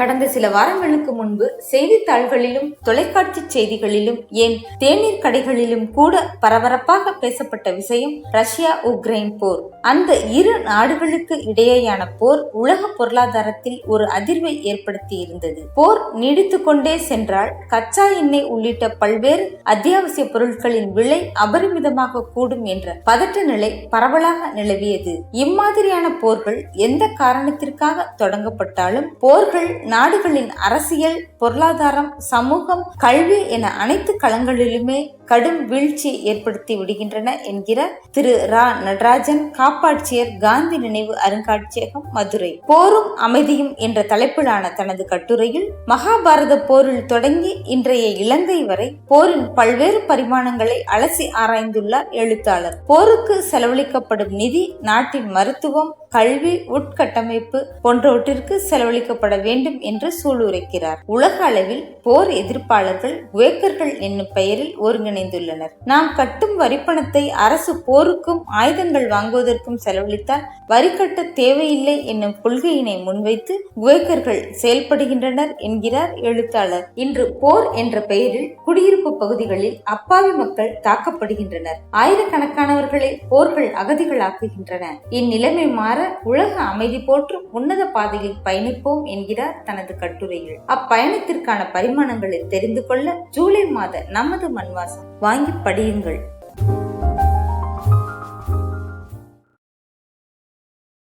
கடந்த சில வாரங்களுக்கு முன்பு செய்தித்தாள்களிலும் தொலைக்காட்சி செய்திகளிலும் ஏன் தேநீர் கடைகளிலும் கூட பரபரப்பாக பேசப்பட்ட விஷயம் ரஷ்யா உக்ரைன் போர். அந்த இரு நாடுகளுக்கு இடையேயான போர் உலக பொருளாதாரத்தில் ஒரு அதிர்வை ஏற்படுத்தி இருந்தது போர் நீடித்து கொண்டே சென்றால் கச்சா எண்ணெய் உள்ளிட்ட பல்வேறு அத்தியாவசிய பொருட்களின் விலை அபரிமிதமாக கூடும் என்ற பதட்ட நிலை பரவலாக நிலவியது. இம்மாதிரியான போர்கள் எந்த காரணத்திற்காக தொடங்கப்பட்டாலும் போர்கள் நாடுகளின் அரசியல் பொருளாதாரம் சமூகம் கல்வி என அனைத்து களங்களிலுமே கடும் வீழ்ச்சி ஏற்படுத்தி விடுகின்றன என்கிற திரு ரா. நடராஜன் காப்பாட்சியர் காந்தி நினைவு அருங்காட்சியகம் மதுரை. போரும் அமைதியும் என்ற தலைப்பிலான தனது கட்டுரையில் மகாபாரத போரில் தொடங்கி இன்றைய இலங்கை வரை போரின் பல்வேறு பரிமாணங்களை அலசி ஆராய்ந்துள்ளார் எழுத்தாளர். போருக்கு செலவழிக்கப்படும் நிதி நாட்டின் மருத்துவம் கல்வி உட்கட்டமைப்பு போன்றவற்றிற்கு செலவழிக்கப்பட வேண்டும் என்று சூளுரைக்கிறார். உலக அளவில் போர் எதிர்ப்பாளர்கள் குவேக்கர்கள் என்னும் பெயரில் ஒருங்கிணைந்துள்ளனர். நாம் கட்டும் வரிப்பணத்தை அரசு போருக்கும் ஆயுதங்கள் வாங்குவதற்கும் செலவழித்தால் வரி கட்ட தேவையில்லை என்னும் கொள்கையினை முன்வைத்து குவேக்கர்கள் செயல்படுகின்றனர் என்கிறார் எழுத்தாளர். இன்று போர் என்ற பெயரில் குடியிருப்பு பகுதிகளில் அப்பாவி மக்கள் தாக்கப்படுகின்றனர். ஆயிரக்கணக்கானவர்களை போர்கள் அகதிகளாக்குகின்றன. இந்நிலைமை மாற உலக அமைதி போற்றும் உன்னத பாதையில் பயணிப்போம் என்கிறார் தனது கட்டுரையில். அப்பயணத்திற்கான பரிமாணங்களை தெரிந்து கொள்ள ஜூலை மாத நமது மண்வாசம். வாங்கி படியுங்கள்.